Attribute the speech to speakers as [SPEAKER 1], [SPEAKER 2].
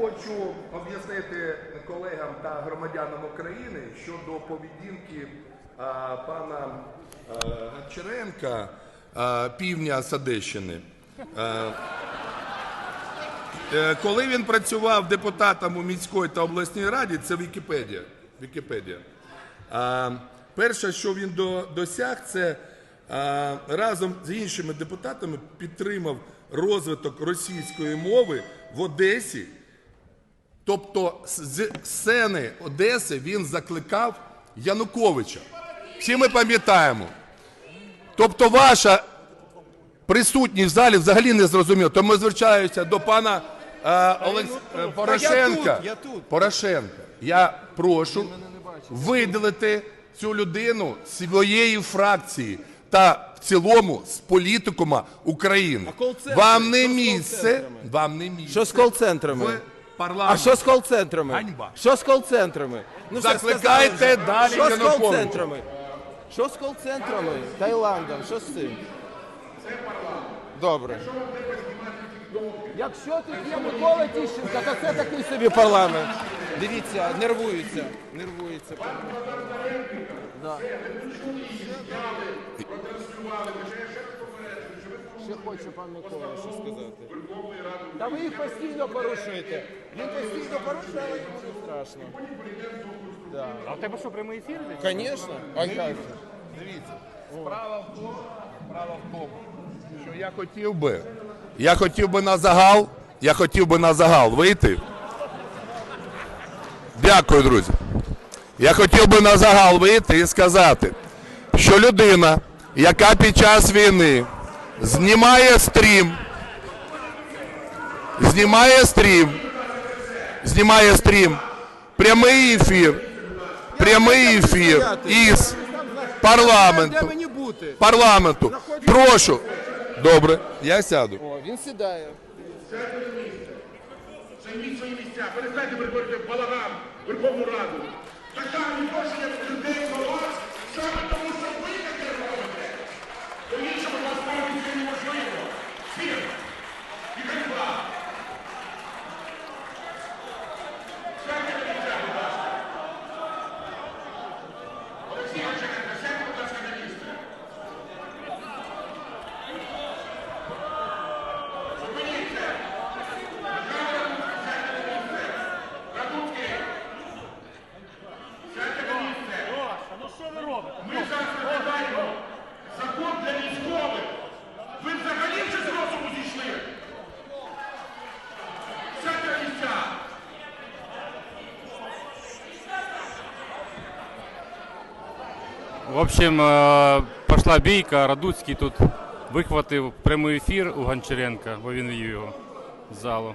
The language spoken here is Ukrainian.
[SPEAKER 1] хочу об'яснити колегам та громадянам України щодо поведінки пана Гончаренка, а, півдня з Одещини. А, Е, Коли він працював депутатом у міській та обласній раді, це Вікіпедія. Вікіпедія. Перше, що він досяг, це разом з іншими депутатами підтримав розвиток російської мови в Одесі. Тобто з сцени Одеси він закликав Януковича. Всі ми пам'ятаємо. Тобто ваша присутність в залі взагалі не зрозуміло. Тому звертаюся до пана е, Олекс... е, Порошенка. Порошенка. Я прошу видалити цю людину своєї фракції та в цілому з політикума України. Вам не місце, вам не місце
[SPEAKER 2] Що з кол-центрами? А що з кол-центрами?
[SPEAKER 1] Ганьба.
[SPEAKER 2] Що з кол-центрами? Ну, все
[SPEAKER 1] Закликайте
[SPEAKER 2] сказали вже.
[SPEAKER 1] далі
[SPEAKER 2] Що з
[SPEAKER 1] Януковича.
[SPEAKER 2] кол-центрами? Що з кол-центрами? Таїландом, що з цим? Добре. Якщо тут є Микола Тіщенко, то це такий собі парламент. Дивіться, нервується. Нервується. Да. Ще хоче пан Микола що сказати. Та ви їх постійно порушуєте. Він постійно порушує, але йому не страшно.
[SPEAKER 3] А в тебе що, прямий ефір?
[SPEAKER 2] Звісно. А як же?
[SPEAKER 1] Дивіться, справа в тому, справа в тому, що я хотів би, я хотів би на загал, я хотів би на загал вийти. Дякую, друзі. Я хотів би на загал вийти і сказати, що людина, яка під час війни знімає стрім, знімає стрім, знімає стрім, прямий ефір, прямий ефір із парламенту парламенту. Прошу. Добре, я сяду.
[SPEAKER 2] О, він сідає.
[SPEAKER 4] Займіть свої місця, перестаньте перетворити в балаган Верховну Раду. Така відношення людей до вас, саме тому, що ви таке робите. По-іншому вас ставити це неможливо. Всім. І ганьба. Сядьте на місця, будь ласка. Олексій Гончаренко, сядьте, будь ласка, на місце. Зупиніться. Радуцький. Сядьте на місце.
[SPEAKER 3] Льоша, ну що ви робите?
[SPEAKER 4] Ми зараз розглядаємо закон для військових. Ви взагалі вже з розуму зійшли? Сядьте на місця.
[SPEAKER 3] В общем, пошла пішла бійка, Радуцький тут вихватив прямий ефір у Гончаренка, бо він вів його з залу.